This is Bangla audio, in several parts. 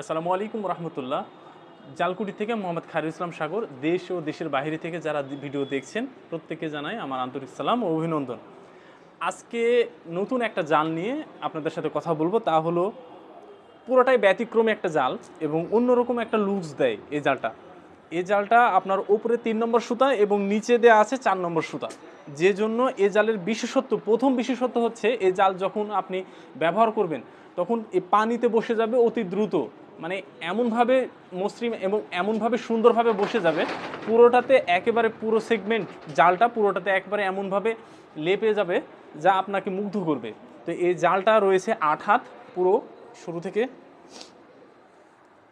আসসালামু আলাইকুম রহমতুল্লাহ। জালকুটি থেকে মোহাম্মদ খায়রুল ইসলাম সাগর, দেশ ও দেশের বাইরে থেকে যারা ভিডিও দেখছেন, প্রত্যেককে জানাই আমার আন্তরিক সালাম ও অভিনন্দন। আজকে নতুন একটা জাল নিয়ে আপনাদের সাথে কথা বলব, তা হলো পুরোটাই ব্যতিক্রমী একটা জাল এবং অন্যরকম একটা লুজ দেয় এই জালটা। এই জালটা আপনার ওপরে তিন নম্বর সুতা এবং নিচে দেওয়া আছে চার নম্বর সুতা। যে জন্য এ জালের বিশেষত্ব, প্রথম বিশেষত্ব হচ্ছে এ জাল যখন আপনি ব্যবহার করবেন, তখন এই পানিতে বসে যাবে অতি দ্রুত। মানে এমনভাবে মসৃণ এবং এমনভাবে সুন্দরভাবে বসে যাবে, পুরোটাতে একেবারে পুরো সেগমেন্ট জালটা পুরোটাতে একবারে এমনভাবে লেপে যাবে যা আপনাকে মুগ্ধ করবে। তো এই জালটা রয়েছে আট হাত, পুরো শুরু থেকে।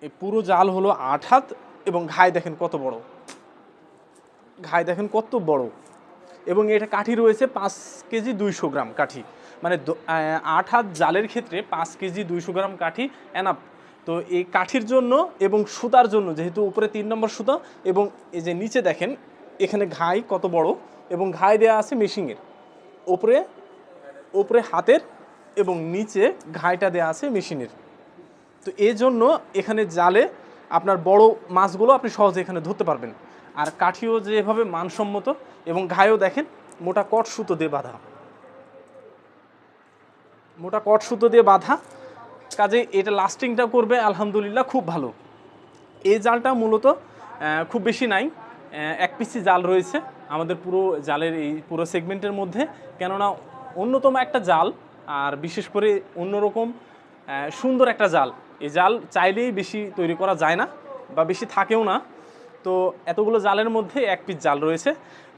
এই পুরো জাল হলো আট হাত এবং ঘাই দেখেন কত বড়। ঘাই দেখেন কত বড়। এবং এটা কাঠি রয়েছে পাঁচ কেজি দুইশো গ্রাম কাঠি। মানে আট হাত জালের ক্ষেত্রে পাঁচ কেজি দুইশো গ্রাম কাঠি এনাপ তো এই কাঠির জন্য এবং সুতার জন্য, যেহেতু উপরে তিন নম্বর সুতা এবং এই যে নিচে দেখেন, এখানে ঘাই কত বড় এবং ঘাই দেওয়া আছে মেশিংয়ের ওপরে ওপরে হাতের এবং নিচে ঘাইটা দেওয়া আছে মেশিনের। তো এই জন্য এখানে জালে আপনার বড় মাছগুলো আপনি সহজে এখানে ধরতে পারবেন। আর কাঠিও যেভাবে মানসম্মত এবং ঘায়েও দেখেন, মোটা কট সুতো দিয়ে বাঁধা। মোটা কট সুতো দিয়ে বাঁধা কাজে এটা লাস্টিংটা করবে, আলহামদুলিল্লাহ খুব ভালো। এই জালটা মূলত খুব বেশি নাই এক পিসি জাল রয়েছে আমাদের পুরো জালের এই পুরো সেগমেন্টের মধ্যে। কেননা অন্যতম একটা জাল, আর বিশেষ করে অন্যরকম সুন্দর একটা জাল। এই জাল চাইলেই বেশি তৈরি করা যায় না বা বেশি থাকেও না। তো এতগুলো জালের মধ্যে এক পিস জাল রয়েছে।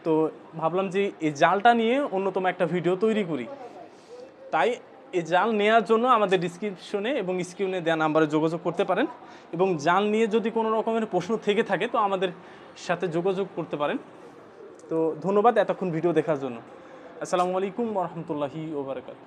তো ভাবলাম যে এই জালটা নিয়ে অন্যতম একটা ভিডিও তৈরি করি। তাই এই জাল নেওয়ার জন্য আমাদের ডিসক্রিপশনে এবং স্ক্রিনে দেওয়া নাম্বারে যোগাযোগ করতে পারেন এবং জাল নিয়ে যদি কোনো রকমের প্রশ্ন থেকে থাকে, তো আমাদের সাথে যোগাযোগ করতে পারেন। তো ধন্যবাদ এতক্ষণ ভিডিও দেখার জন্য। আসসালামু আলাইকুম রহমতুল্লাহি ওবরাকাত